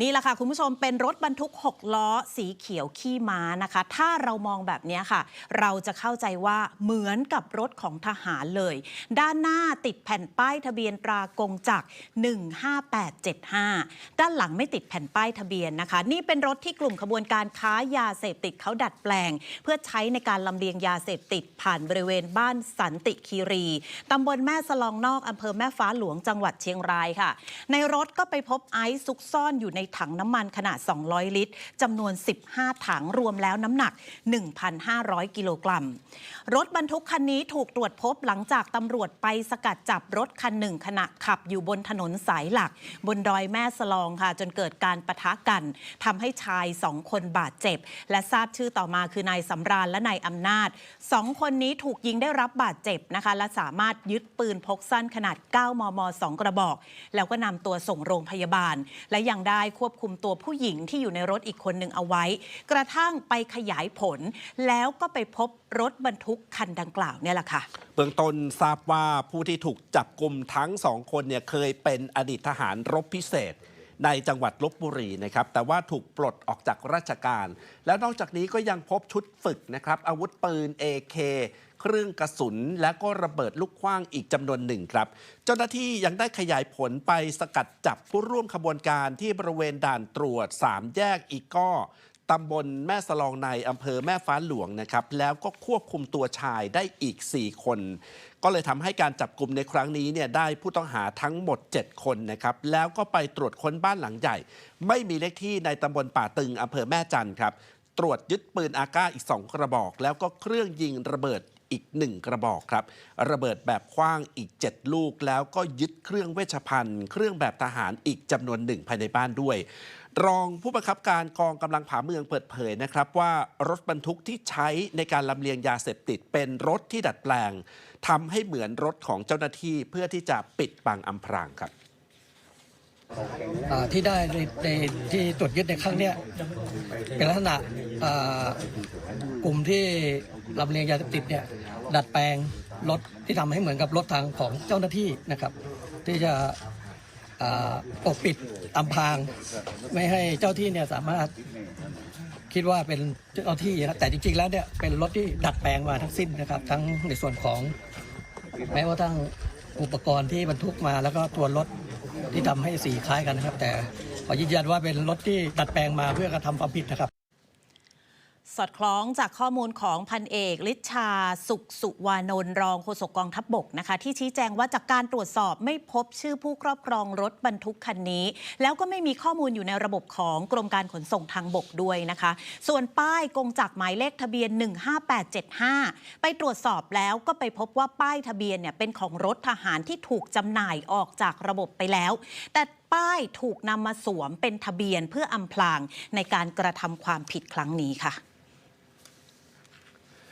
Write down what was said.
นี่แหละค่ะ คุณผู้ชมเป็นรถบรรทุก 6 ล้อ สีเขียวขี้ม้านะคะ ถ้าเรามองแบบนี้ค่ะ เราจะเข้าใจว่าเหมือนกับรถของทหารเลย ด้านหน้าติดแผ่นป้ายทะเบียนตรากงจักร15875 ด้านหลังไม่ติดแผ่นป้ายทะเบียนนะคะ นี่เป็นรถที่กลุ่มขบวนการค้ายาเสพติดเขาดัดแปลง เพื่อใช้ในการลำเลียงยาเสพติดผ่านบริเวณบ้านสันติคีรีตำบลแม่สลองนอกอำเภอแม่ฟ้าหลวงจังหวัดเชียงรายค่ะ ในรถก็ไปพบไอซ์ซุกซ่อนอยู่ในถังน้ำมันขนาด 200 ลิตรจำนวน 15 ถังรวมแล้วน้ำหนัก 1,500 กิโลกรัม รถบรรทุกคันนี้ถูกตรวจพบหลังจากตำรวจไปสกัดจับรถคันหนึ่งขณะขับอยู่บนถนนสายหลัก บนดอยแม่สลองค่ะ จนเกิดการปะทะกันทำให้ชายสองคนบาดเจ็บ และทราบชื่อต่อมาคือนายสำราญและนายอำนาจสองคนนี้ถูกยิงได้รับบาดเจ็บนะคะ และสามารถยึดปืนพกสั้นขนาด 9 มม 2 กระบอก แล้วก็นำตัวส่งโรงพยาบาล และยังได้ควบคุมตัวผู้หญิงที่อยู่ในรถอีกคนหนึ่งเอาไว้ กระทั่งไปขยายผล แล้วก็ไปพบรถบรรทุกคันดังกล่าวเนี่ยแหละค่ะ เบื้องต้นทราบว่าผู้ที่ถูกจับกลุ่มทั้งสองคนเนี่ยเคยเป็นอดีตทหารรบพิเศษ ในจังหวัดลบบุรีนะครับ แต่ว่าถูกปลดออกจากราชการ แล้วนอกจากนี้ก็ยังพบชุดฝึกนะครับ อาวุธปืน AK เครื่องกระสุนและก็ระเบิดลูกขว้างอีกจำนวนหนึ่งครับ เจ้าหน้าที่ยังได้ขยายผลไปสกัดจับผู้ร่วมขบวนการที่บริเวณด่านตรวจ 3 แยกอีกก้อ ตำบลแม่สลองในอำเภอแม่ฟ้าหลวงนะครับ แล้วก็ควบคุมตัวชายได้อีก 4 คน ก็เลยทำให้การจับกลุ่มในครั้งนี้เนี่ยได้ผู้ต้องหาทั้งหมด 7 คนนะครับ แล้วก็ไปตรวจค้นบ้านหลังใหญ่ ไม่มีเลขที่ในตำบลป่าตึงอำเภอแม่จันครับ ตรวจยึดปืนอาก้าอีก 2 กระบอก แล้วก็เครื่องยิงระเบิดอีก 1 กระบอกครับ ระเบิดแบบคว้างอีก 7 ลูก แล้วก็ยึดเครื่องเวชภัณฑ์ เครื่องแบบทหารอีกจำนวนหนึ่งภายในบ้านด้วย รองผู้บังคับการกองกำลังผาเมืองเปิดเผยนะครับว่ารถบรรทุกที่ใช้ในการลำเลียงยาเสพติดเป็นรถที่ดัดแปลงทำให้เหมือนรถของเจ้าหน้าที่เพื่อที่จะปิดบังอำพรางครับที่ได้ในในที่ตรวจยึดในครั้งนี้เป็นลักษณะกลุ่มที่ลำเลียงยาเสพติดเนี่ยดัดแปลงรถที่ทำให้เหมือนกับรถทางของเจ้าหน้าที่นะครับ ที่จะ ปกปิดอำพราง ไม่ให้เจ้าที่เนี่ยสามารถคิดว่าเป็นเจ้าที่นะแต่จริงๆแล้วเนี่ยเป็นรถที่ดัดแปลงมาทั้งสิ้นนะครับ ทั้งในส่วนของแม้ว่าทั้งอุปกรณ์ที่บรรทุกมาแล้วก็ตัวรถที่ทำให้สีคล้ายกันนะครับ แต่ขอยืนยันว่าเป็นรถที่ดัดแปลงมาเพื่อกระทำความผิดนะครับ สอดคล้องจากข้อมูลของพันเอกลิชาสุขสุวานนท์รองโฆษกกองทัพบบกนะคะ ที่ชี้แจงว่าจากการตรวจสอบไม่พบชื่อผู้ครอบครองรถบรรทุกคันนี้ แล้วก็ไม่มีข้อมูลอยู่ในระบบของกรมการขนส่งทางบกด้วยนะคะ ส่วนป้ายกงจักหมายเลขทะเบียน 15875 ไปตรวจสอบแล้วก็ไปพบว่าป้ายทะเบียนเนี่ยเป็นของรถทหารที่ถูกจำหน่ายออกจากระบบไปแล้ว แต่ ป้ายถูกนำมาสวมเป็นทะเบียนเพื่ออำพรางในการกระทำความผิดครั้งนี้ค่ะ